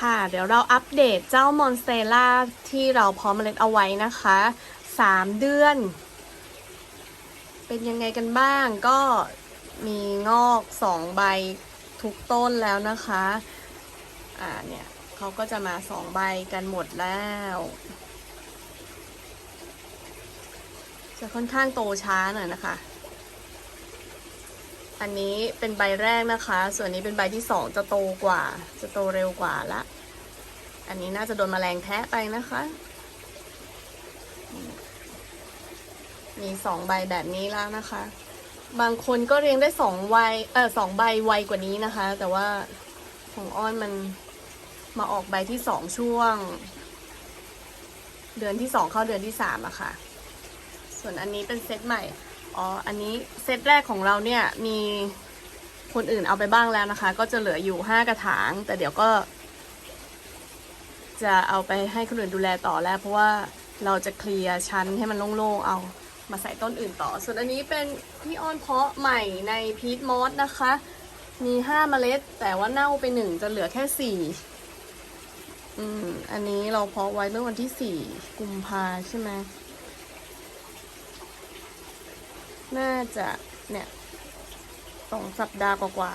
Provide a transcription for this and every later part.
ค่ะ เดี๋ยวเราอัปเดตเจ้ามอนสเตล่าที่เราเพาะเมล็ดเอาไว้นะคะ 3 เดือน เป็นยังไงกันบ้างก็มีงอก 2 ใบทุกต้นแล้วนะคะ อ่าเนี่ยเขาก็จะมา 2 ใบกันหมดแล้ว จะค่อนข้างโตช้าหน่อยนะคะ อันนี้เป็นใบแรกนะคะ ส่วนนี้เป็นใบที่สองจะโตกว่า จะโตเร็วกว่าละ อันนี้น่าจะโดนแมลงแทะไปนะคะ มีสองใบแบบนี้แล้วนะคะ บางคนก็เรียงได้สองใบเออสองใบไวกว่านี้นะคะ แต่ว่าของอ้อนมันมาออกใบที่สองช่วง เดือนที่สองเข้าเดือนที่สามอะค่ะ ส่วนอันนี้เป็นเซตใหม่ อ๋อ อันนี้เซตแรกของเราเนี่ยมีคนอื่นเอาไปบ้างแล้วนะคะ ก็จะเหลืออยู่ห้ากระถาง แต่เดี๋ยวก็ จะเอาไปให้คนอื่นดูแลต่อแล้ว เพราะว่าเราจะเคลียร์ชั้นให้มันโล่งๆ เอามาใส่ต้นอื่นต่อ ส่วนอันนี้เป็นที่อ้อนเพาะใหม่ในพีทมอสนะคะ มีห้าเมล็ด แต่ว่าเน่าไปหนึ่งจะเหลือแค่สี่อืม อันนี้เราเพาะไว้เมื่อวันที่สี่กุมภาใช่ไหม น่าจะเนี่ยสองสัปดาห์กว่า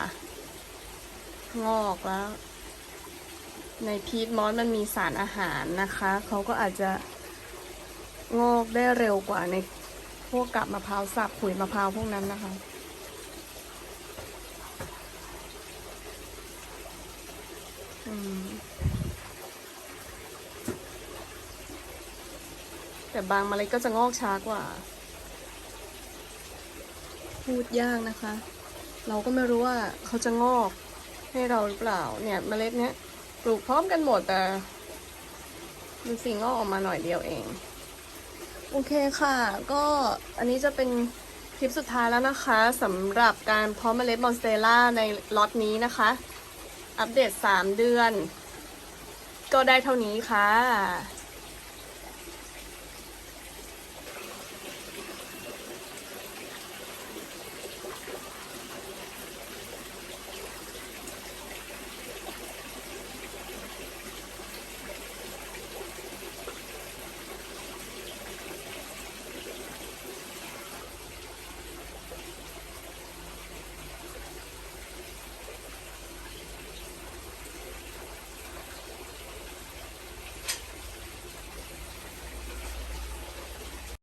ๆงอกแล้ว ในพีทมอสมันมีสารอาหารนะคะ เขาก็อาจจะงอกได้เร็วกว่าในพวกกับมะพร้าวสับขุยมะพร้าวพวกนั้นนะคะ อืมแต่บางเมล็ดก็จะงอกช้ากว่า พูดยากนะคะ เราก็ไม่รู้ว่าเขาจะงอกให้เราหรือเปล่าเนี่ยเมล็ดเนี้ยปลูกพร้อมกันหมดแต่มันสีงอกออกมาหน่อยเดียวเอง โอเคค่ะ ก็อันนี้จะเป็นคลิปสุดท้ายแล้วนะคะสำหรับการเพาะเมล็ดมอนสเตล่าในล็อตนี้นะคะ อัปเดต 3 เดือน ก็ได้เท่านี้ค่ะ